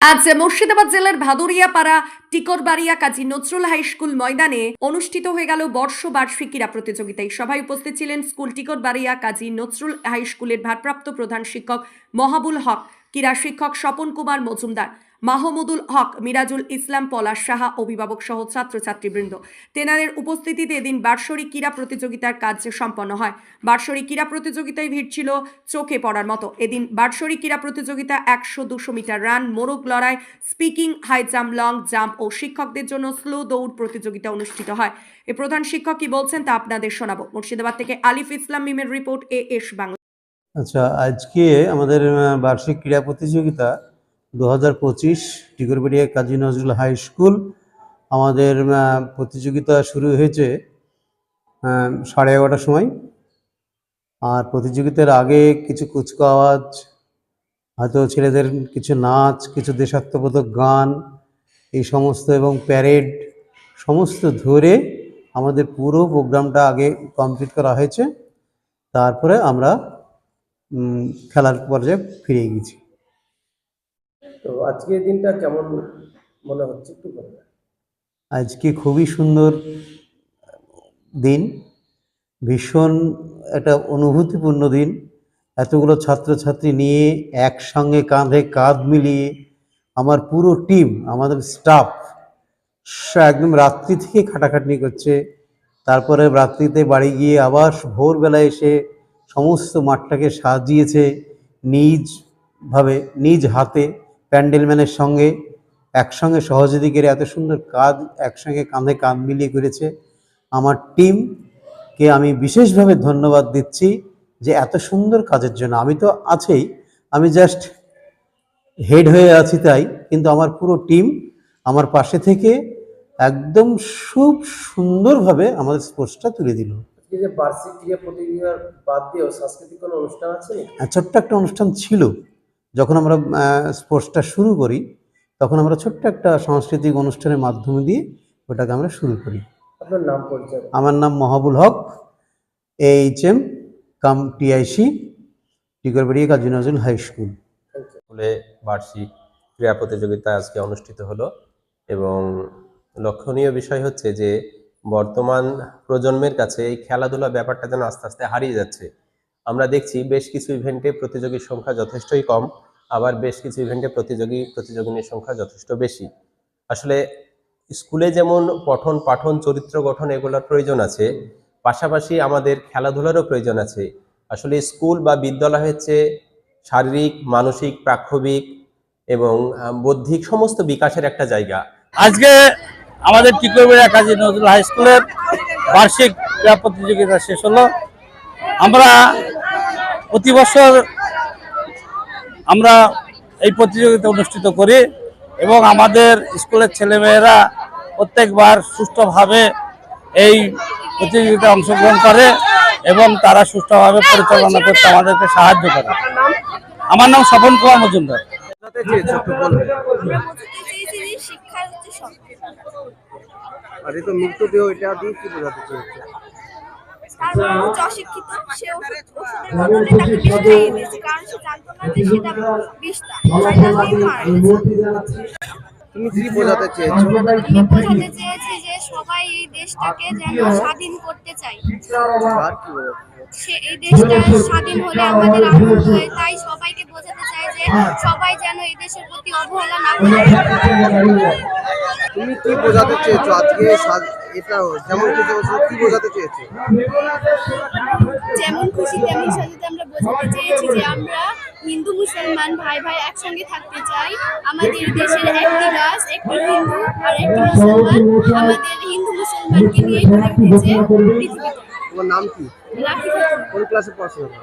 আজ মুর্শিদাবাদ জেলার Bhaduriapara Tikarbaria Kazi Nazrul high school ময়দানে অনুষ্ঠিত হয়ে গেল বর্ষবার্ষিক ক্রীড়া প্রতিযোগিতায়। সভায় উপস্থিত ছিলেন স্কুল টিকরবাড়িয়া কাজী নজরুল হাই স্কুলের ভারপ্রাপ্ত প্রধান শিক্ষক মহাবুল হক, ক্রীড়া শিক্ষক স্বপন কুমার মজুমদার মাহমুদুল হক, মিরাজুল ইসলাম, পলাশ সাহা, অভিভাবক সহ ছাত্রছাত্রীবৃন্দ। তেনাদের উপস্থিতিতে এদিন বার্ষরিক ক্রীড়া প্রতিযোগিতার কাজ সম্পন্ন হয়। বার্ষরিক ক্রীড়া প্রতিযোগিতায় ভিড় ছিল চোখে পড়ার মতো। এদিন বার্ষরিক ক্রীড়া প্রতিযোগিতা একশো দুশো মিটার রান, মোরগ লড়াই, speaking, high jump, long jump ও শিক্ষকদের জন্য স্লো দৌড় প্রতিযোগিতা অনুষ্ঠিত হয়। এ প্রধান শিক্ষক কি বলছেন তা আপনাদের শোনাবো। মুর্শিদাবাদ থেকে আলিফ ইসলাম মিমের রিপোর্ট এ এস বাংলা। আচ্ছা আজকে আমাদের বার্ষিক ক্রীড়া প্রতিযোগিতা দু হাজার পঁচিশ কাজী নজরুল হাই স্কুল আমাদের প্রতিযোগিতা শুরু হয়েছে সাড়ে এগারোটার সময়। আর প্রতিযোগিতার আগে কিছু কুচকাওয়াজ, হয়তো ছেলেদের কিছু নাচ, কিছু দেশাত্মবোধক গান, এই সমস্ত এবং প্যারেড সমস্ত ধরে আমাদের পুরো প্রোগ্রামটা আগে কমপ্লিট করা হয়েছে। তারপরে আমরা খেলার পর্যায়ে ফিরে গেছি। তো আজকের দিনটা কেমন মনে হচ্ছে একটু বলবেন? আজকে খুবই সুন্দর দিন, ভীষণ একটা অনুভূতিপূর্ণ দিন। এতগুলো ছাত্রছাত্রী নিয়ে একসঙ্গে কাঁধে কাঁধ মিলিয়ে আমার পুরো টিম, আমাদের স্টাফ একদম রাত্রি থেকে খাটাখাটনি করছে। তারপরে রাত্রিতে বাড়ি গিয়ে আবার ভোরবেলায় এসে সমস্ত মাঠটাকে সাজিয়েছে নিজভাবে নিজ হাতে। প্যান্ডেলম্যানের সঙ্গে একসঙ্গে সহযোগী সহযোগীদের এত সুন্দর কাজ একসঙ্গে কাঁধে কাঁধ মিলিয়ে করেছে। আমার টিমকে আমি বিশেষভাবে ধন্যবাদ দিচ্ছি যে এত সুন্দর কাজের জন্য। আমি তো আছেই আমি জাস্ট হেড হয়ে আছি তাই কিন্তু আমার পুরো টিম আমার পাশে থেকে একদম খুব সুন্দরভাবে আমাদের স্পোর্টসটা তুলে দিল। যে বার্ষিক ক্রিয়া প্রতিযোগিতার বাদ দিয়েও সাংস্কৃতিক কোনো অনুষ্ঠান আছে? নাকি? ছোট্ট একটা অনুষ্ঠান ছিল। যখন আমরা স্পোর্টসটা শুরু করি তখন আমরা ছোট্ট একটা সাংস্কৃতিক অনুষ্ঠানের মাধ্যমে দিয়ে ওটাকে আমরা শুরু করি। আপনার নাম পরিচয়? আমার নাম Mahabul Haque H M cum TIC Tikarbari Kazi Nazrul high school. স্কুলে বার্ষিক ক্রীড়া প্রতিযোগিতা আজকে অনুষ্ঠিত হলো এবং লক্ষণীয় বিষয় হচ্ছে যে বর্তমান প্রজন্মের কাছে এই খেলাধুলা ব্যাপারটা যেন আস্তে আস্তে হারিয়ে যাচ্ছে। আমরা দেখছি বেশ কিছু ইভেন্টে প্রতিযোগীর সংখ্যা যথেষ্টই কম, আবার বেশ কিছু ইভেন্টে প্রতিযোগী, প্রতিযোগিনীর সংখ্যা যথেষ্ট বেশি। আসলে স্কুলে যেমন পঠন, পাঠন, চরিত্র গঠন এগুলোর প্রয়োজন আছে, পাশাপাশি আমাদের খেলাধুলারও প্রয়োজন আছে। আসলে স্কুল বা বিদ্যালয় হচ্ছে শারীরিক, মানসিক, প্রাক্ষবিক এবং বৌদ্ধিক সমস্ত বিকাশের একটা জায়গা। আজকে আমাদের টিকরবেড়িয়া কাজী নজরুল হাই স্কুলের বার্ষিক ক্রীড়া প্রতিযোগিতা শেষ হলো। আমরা প্রতি বছর আমরা এই প্রতিযোগিতা অনুষ্ঠিত করি এবং আমাদের স্কুলের ছেলেমেয়েরা প্রত্যেকবার সুষ্ঠুভাবে এই প্রতিযোগিতায় অংশগ্রহণ করে এবং তারা সুষ্ঠুভাবে পরিচালনা করতে আমাদেরকে সাহায্য করে। আমার নাম স্বপন কুমার মজুমদার। আর তো মৃতদেহ এটা দিয়ে কি বোঝাতে চেয়েছো? তার মা হচ্ছে অশিক্ষিত সে ওষুধের বদলে তাকে বিষ খাইয়ে দিয়েছে কারণ সে জানতো না যে সেটা বিষটা। শয়তান দিয়ে মারা গেছে। তুমি কি বোঝাতে চেয়েছো? আমি বোঝাতে চেয়েছি যে সবাই এই দেশটাকে যেন স্বাধীন করতে চাই আর কি সে এই দেশটা স্বাধীন হলে আমাদের আনন্দ হয় তাই সবাইকে বোঝাতে চাই যে সবাই যেন এই দেশের প্রতি অবহেলা না করে। তুমি কি বোঝাতে চেয়েছো আজকে এটা যেমন কিছু বলছো, কি বোঝাতে চেয়েছো? যেমন খুশি তেমন সাজাতে আমরা বোঝাতে চেয়েছি যে আমরা হিন্দু মুসলমান ভাই ভাই একসঙ্গে থাকতে চাই। আমাদের দেশের একটি গাছ একটি হিন্দু আর একটি মুসলমান। আমাদের হিন্দু মুসলমানকে নিয়ে গড়ে উঠেছে পৃথিবীতে। তোমার নাম কি? রাখি কোন ক্লাসে পড়াশোনা